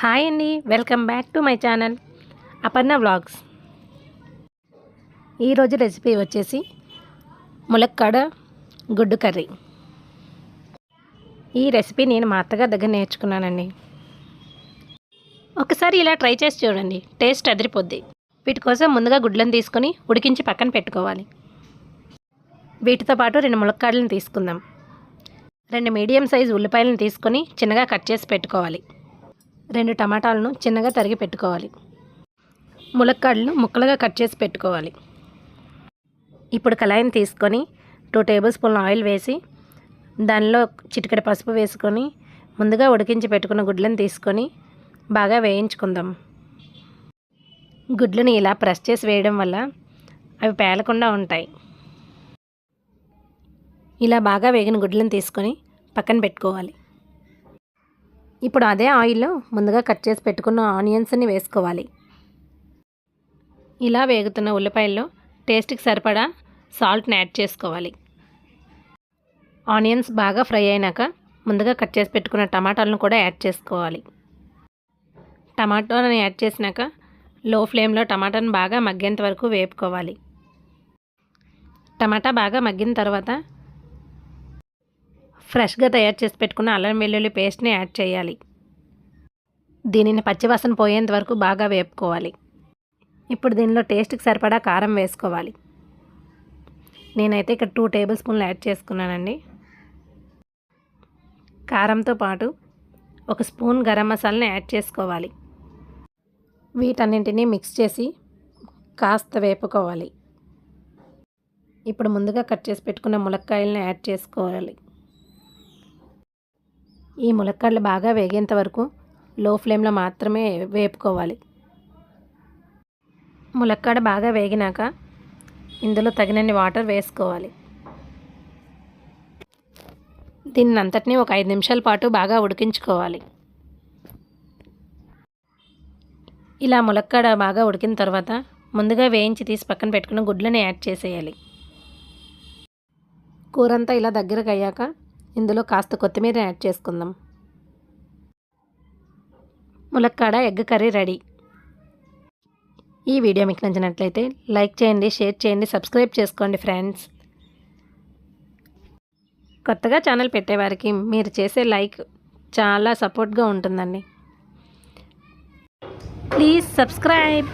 Hi అండి welcome back to my channel Aparna vlogs. ఈరోజు recipe వచ్చేసి ములక్కాడ గుడ్డు కర్రీ. ఈ రెసిపీ నేను మా అత్తగారి దగ్గర నేర్చుకున్నానండి. ఒకసారి ఇలా ట్రై చేసి చూడండి టేస్ట్ అదిరిపోద్ది. వీటి కోసం ముందుగా గుడ్లను తీసుకొని ఉడికించి పక్కన పెట్టుకోవాలి. వీటితో పాటు రెండు ములక్కాడలను తీసుకుందాం. రెండు మీడియం సైజు ఉల్లిపాయలను తీసుకొని చిన్నగా కట్ చేసి పెట్టుకోవాలి. రెండు టమాటాలను చిన్నగా తరిగి పెట్టుకోవాలి. ములక్కాడలను ముక్కలుగా కట్ చేసి పెట్టుకోవాలి. ఇప్పుడు కళాయిని తీసుకొని టూ టేబుల్ స్పూన్ ఆయిల్ వేసి దానిలో చిటికెడ పసుపు వేసుకొని ముందుగా ఉడికించి పెట్టుకున్న గుడ్లను తీసుకొని బాగా వేయించుకుందాం. గుడ్లను ఇలా ప్రెస్ చేసి వేయడం వల్ల అవి పేలకుండా ఉంటాయి. ఇలా బాగా వేగిన గుడ్లను తీసుకొని పక్కన పెట్టుకోవాలి. ఇప్పుడు అదే ఆయిల్లో ముందుగా కట్ చేసి పెట్టుకున్న ఆనియన్స్ని వేసుకోవాలి. ఇలా వేగుతున్న ఉల్లిపాయల్లో టేస్ట్కి సరిపడా సాల్ట్ని యాడ్ చేసుకోవాలి. ఆనియన్స్ బాగా ఫ్రై అయినాక ముందుగా కట్ చేసి పెట్టుకున్న టమాటాలను కూడా యాడ్ చేసుకోవాలి. టమాటాలను యాడ్ చేసినాక లో ఫ్లేమ్లో టమాటాను బాగా మగ్గేంత వరకు వేపుకోవాలి. టమాటా బాగా మగ్గిన తర్వాత ఫ్రెష్గా తయారు చేసి పెట్టుకున్న అల్లం వెల్లుల్లి పేస్ట్ని యాడ్ చేయాలి. దీనిని పచ్చివాసన పోయేంత వరకు బాగా వేపుకోవాలి. ఇప్పుడు దీనిలో టేస్ట్కి సరిపడా కారం వేసుకోవాలి. నేనైతే ఇక్కడ టూ టేబుల్ స్పూన్లు యాడ్ చేసుకున్నానండి. కారంతో పాటు ఒక స్పూన్ గరం మసాలాని యాడ్ చేసుకోవాలి. వీటన్నింటినీ మిక్స్ చేసి కాస్త వేపుకోవాలి. ఇప్పుడు ముందుగా కట్ చేసి పెట్టుకున్న ములక్కాయలను యాడ్ చేసుకోవాలి. ఈ ములక్కాడలు బాగా వేగేంత వరకు లో ఫ్లేమ్లో మాత్రమే వేపుకోవాలి. ములక్కాడ బాగా వేగినాక ఇందులో తగినన్ని వాటర్ వేసుకోవాలి. దీన్ని అంతటినీ ఒక ఐదు నిమిషాల పాటు బాగా ఉడికించుకోవాలి. ఇలా ములక్కాడ బాగా ఉడికిన తర్వాత ముందుగా వేయించి తీసి పక్కన పెట్టుకున్న గుడ్లని యాడ్ చేసేయాలి. కూరంతా ఇలా దగ్గరకు అయ్యాక ఇందులో కాస్త కొత్తిమీర యాడ్ చేసుకుందాం. ములక్కాడ ఎగ్ కర్రీ రెడీ. ఈ వీడియో మీకు నచ్చినట్లయితే లైక్ చేయండి షేర్ చేయండి సబ్స్క్రైబ్ చేసుకోండి ఫ్రెండ్స్. కొత్తగా ఛానల్ పెట్టేవారికి మీరు చేసే లైక్ చాలా సపోర్ట్గా ఉంటుందండి. Please subscribe.